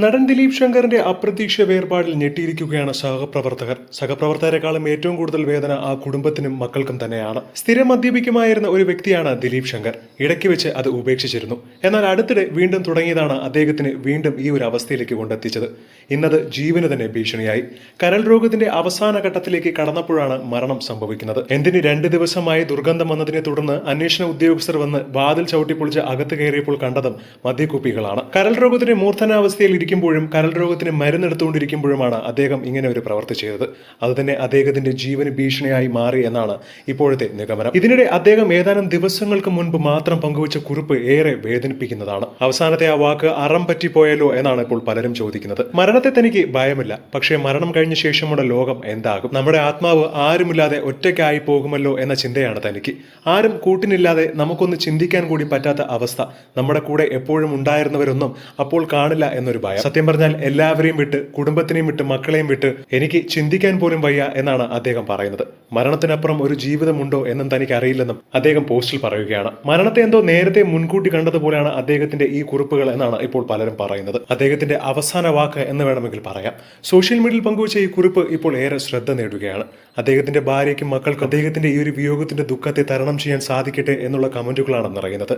നടൻ ദിലീപ് ശങ്കറിന്റെ അപ്രതീക്ഷിത വേർപാടിൽ ഞെട്ടിയിരിക്കുകയാണ് സഹപ്രവർത്തകർ. സഹപ്രവർത്തകരെക്കാളും ഏറ്റവും കൂടുതൽ വേദന ആ കുടുംബത്തിനും മക്കൾക്കും തന്നെയാണ്. സ്ഥിരം മദ്യപിക്കുമായിരുന്ന ഒരു വ്യക്തിയാണ് ദിലീപ് ശങ്കർ. ഇടയ്ക്ക് വെച്ച് അത് ഉപേക്ഷിച്ചിരുന്നു. എന്നാൽ അടുത്തിടെ വീണ്ടും തുടങ്ങിയതാണ് അദ്ദേഹത്തിന് വീണ്ടും ഈ ഒരു അവസ്ഥയിലേക്ക് കൊണ്ടെത്തിച്ചത്. ഇന്നത് ജീവന് തന്നെ ഭീഷണിയായി. കരൾ രോഗത്തിന്റെ അവസാന ഘട്ടത്തിലേക്ക് കടന്നപ്പോഴാണ് മരണം സംഭവിക്കുന്നത്. എന്തിന് രണ്ട് ദിവസമായി ദുർഗന്ധം വന്നതിനെ തുടർന്ന് അന്വേഷണ ഉദ്യോഗസ്ഥർ വന്ന് വാതിൽ ചവിട്ടിപ്പൊളിച്ച് അകത്ത് കയറിയപ്പോൾ കണ്ടതും മദ്യക്കുപ്പികളാണ്. കരൾ രോഗത്തിന്റെ മൂർധനാവസ്ഥയിൽ ഇരിക്കുമ്പോഴും കരൾ രോഗത്തിന് മരുന്നെടുത്തുകൊണ്ടിരിക്കുമ്പോഴുമാണ് അദ്ദേഹം ഇങ്ങനെ ഒരു പ്രവൃത്തി ചെയ്തത്. അതുതന്നെ അദ്ദേഹത്തിന്റെ ജീവന് ഭീഷണിയായി മാറി എന്നാണ് ഇപ്പോഴത്തെ നിഗമനം. ഇതിനിടെ അദ്ദേഹം ഏതാനും ദിവസങ്ങൾക്ക് മുൻപ് മാത്രം പങ്കുവച്ച കുറിപ്പ് ഏറെ വേദനിപ്പിക്കുന്നതാണ്. അവസാനത്തെ ആ വാക്ക് അറം പറ്റിപ്പോയല്ലോ എന്നാണ് ഇപ്പോൾ പലരും ചോദിക്കുന്നത്. മരണത്തെ തനിക്ക് ഭയമില്ല. പക്ഷേ മരണം കഴിഞ്ഞ ശേഷമുള്ള ലോകം എന്താകും? നമ്മുടെ ആത്മാവ് ആരുമില്ലാതെ ഒറ്റയ്ക്കായി പോകുമല്ലോ എന്ന ചിന്തയാണ് തനിക്ക്. ആരും കൂട്ടിനില്ലാതെ നമുക്കൊന്ന് ചിന്തിക്കാൻ കൂടി പറ്റാത്ത അവസ്ഥ നമ്മുടെ കൂടെ എപ്പോഴും ഉണ്ടായിരുന്നവരൊന്നും അപ്പോൾ കാണില്ല എന്നൊരു ഭയം. സത്യം പറഞ്ഞാൽ എല്ലാവരെയും വിട്ട് കുടുംബത്തിനെയും വിട്ട് മക്കളെയും വിട്ട് എനിക്ക് ചിന്തിക്കാൻ പോലും വയ്യ എന്നാണ് അദ്ദേഹം പറയുന്നത്. മരണത്തിനപ്പുറം ഒരു ജീവിതമുണ്ടോ എന്നും തനിക്ക് അറിയില്ലെന്നും അദ്ദേഹം പോസ്റ്റിൽ പറയുകയാണ്. മരണത്തെ എന്തോ നേരത്തെ മുൻകൂട്ടി കണ്ടതുപോലെയാണ് അദ്ദേഹത്തിന്റെ ഈ കുറിപ്പുകൾ എന്നാണ് ഇപ്പോൾ പലരും പറയുന്നത്. അദ്ദേഹത്തിന്റെ അവസാന വാക്ക് എന്ന് വേണമെങ്കിൽ പറയാം. സോഷ്യൽ മീഡിയയിൽ പങ്കുവച്ച ഈ കുറിപ്പ് ഇപ്പോൾ ഏറെ ശ്രദ്ധ നേടുകയാണ്. അദ്ദേഹത്തിന്റെ ഭാര്യയ്ക്കും മക്കൾക്കും അദ്ദേഹത്തിന്റെ ഈ ഒരു വിയോഗത്തിന്റെ ദുഃഖത്തെ തരണം ചെയ്യാൻ സാധിക്കട്ടെ എന്നുള്ള കമന്റുകളാണ് നിറയുന്നത്.